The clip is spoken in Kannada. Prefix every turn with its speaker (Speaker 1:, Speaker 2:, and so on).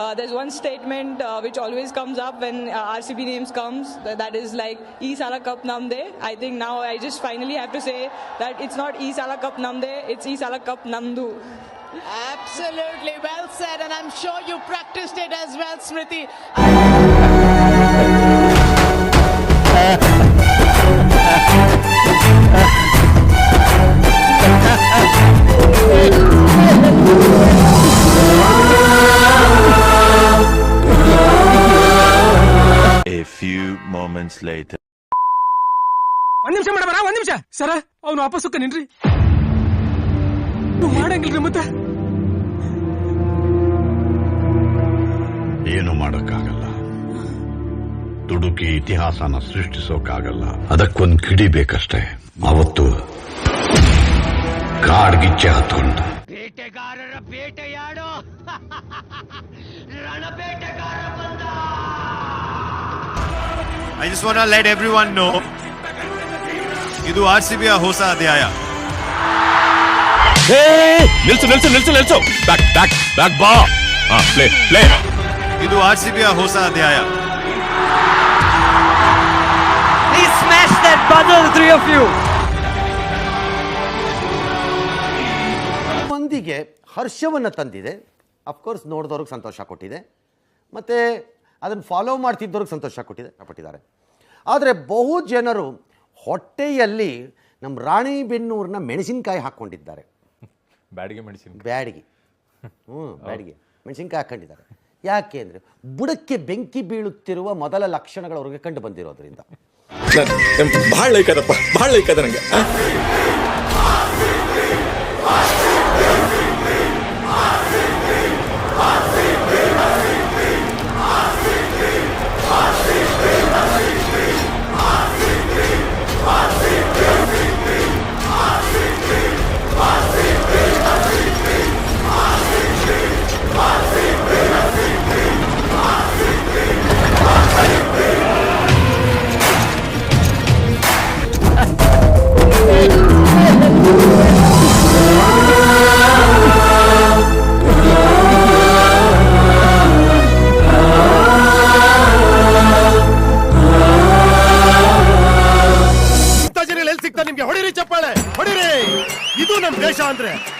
Speaker 1: uh, there's one statement uh, which always comes up when uh, RCB names comes. That, is like "E Sala Cup Namde." I think now I just finally have to say that it's not "E Sala Cup Namde," it's "E Sala Cup Namdu."
Speaker 2: Absolutely well said, and I'm sure you practiced it as well, Smriti.
Speaker 3: Moments later.
Speaker 4: ಒಂದ್ ನಿಮಿಷ ಮೇಡಮ್ ಒಂದ್ ನಿಮಿಷ. ಸರ ಅವ್ನು ವಾಪಸ್ ನಿನ್ರಿ ಮಾಡಂಗಿಲ್ರಿ ಮತ್ತೆ.
Speaker 5: ಏನು ಮಾಡಕ್ಕಾಗಲ್ಲ. ದುಡುಕಿ ಇತಿಹಾಸನ ಸೃಷ್ಟಿಸೋಕಾಗಲ್ಲ ಅದಕ್ಕೊಂದ್ ಕಿಡಿ ಬೇಕಷ್ಟೇ. ಅವತ್ತು ಕಾಡ್ಗಿಚ್ಚೆ ಹತ್ಕೊಂಡು.
Speaker 2: ಬೇಟೆಗಾರರ ಬೇಟೆಯಾಡೋ ರಣಬೇಟೆಗಾರ
Speaker 6: I just want let everyone know ಇದು ಆರ್ ಸಿ ಬಿಯ ಹೊಸ ಅಧ್ಯಾಯ.
Speaker 3: ನಿಲ್ಸು ನಿಲ್ಸು ನಿಲ್ಸು ನಿಲ್ಸು. ಬ್ಯಾಕ್ ಬ್ಯಾಕ್ ಬ್ಯಾಕ್ ಬಾ ಹಾ ಪ್ಲೇ ಪ್ಲೇ
Speaker 6: ಇದು ಆರ್ ಸಿ ಬಿಯ ಹೊಸ ಅಧ್ಯಾಯ.
Speaker 7: Please smash that button, the three of you.
Speaker 8: ಮಂದಿಗೆ ಹರ್ಷವನ್ನು ತಂದಿದೆ. ಅಫ್ಕೋರ್ಸ್ ನೋಡಿದವ್ರಿಗೆ ಸಂತೋಷ ಕೊಟ್ಟಿದೆ. ಮತ್ತು ಅದನ್ನು ಫಾಲೋ ಮಾಡ್ತಿದ್ದವ್ರಿಗೆ ಸಂತೋಷ ಕೊಟ್ಟಿದೆ ಕೊಟ್ಟಿದ್ದಾರೆ. ಆದರೆ ಬಹು ಜನರು ಹೊಟ್ಟೆಯಲ್ಲಿ ನಮ್ಮ ರಾಣಿ ಬೆನ್ನೂರನ್ನ ಮೆಣಸಿನ್ಕಾಯಿ ಹಾಕ್ಕೊಂಡಿದ್ದಾರೆ.
Speaker 9: ಬ್ಯಾಡಿಗೆ ಮೆಣಸಿನ
Speaker 8: ಬ್ಯಾಡಿಗೆ. ಹ್ಞೂ ಬ್ಯಾಡಿಗೆ. ಮೆಣಸಿನ್ಕಾಯಿ ಹಾಕ್ಕೊಂಡಿದ್ದಾರೆ. ಯಾಕೆ ಅಂದರೆ ಬುಡಕ್ಕೆ ಬೆಂಕಿ ಬೀಳುತ್ತಿರುವ ಮೊದಲ ಲಕ್ಷಣಗಳು ಅವ್ರಿಗೆ ಕಂಡು ಬಂದಿರೋದ್ರಿಂದ.
Speaker 9: ಭಾಳ ಲೈಕ್ ಅದಪ್ಪ ಭಾಳ ಲೈಕ್ ಅದ ನಂಗೆ ನಿಮ್ಗೆ ಹೊಡಿರಿ ಚಪ್ಪಾಳೆ. ಹೊಡಿರಿ. ಇದು ನಮ್ ದೇಶ ಅಂದ್ರೆ.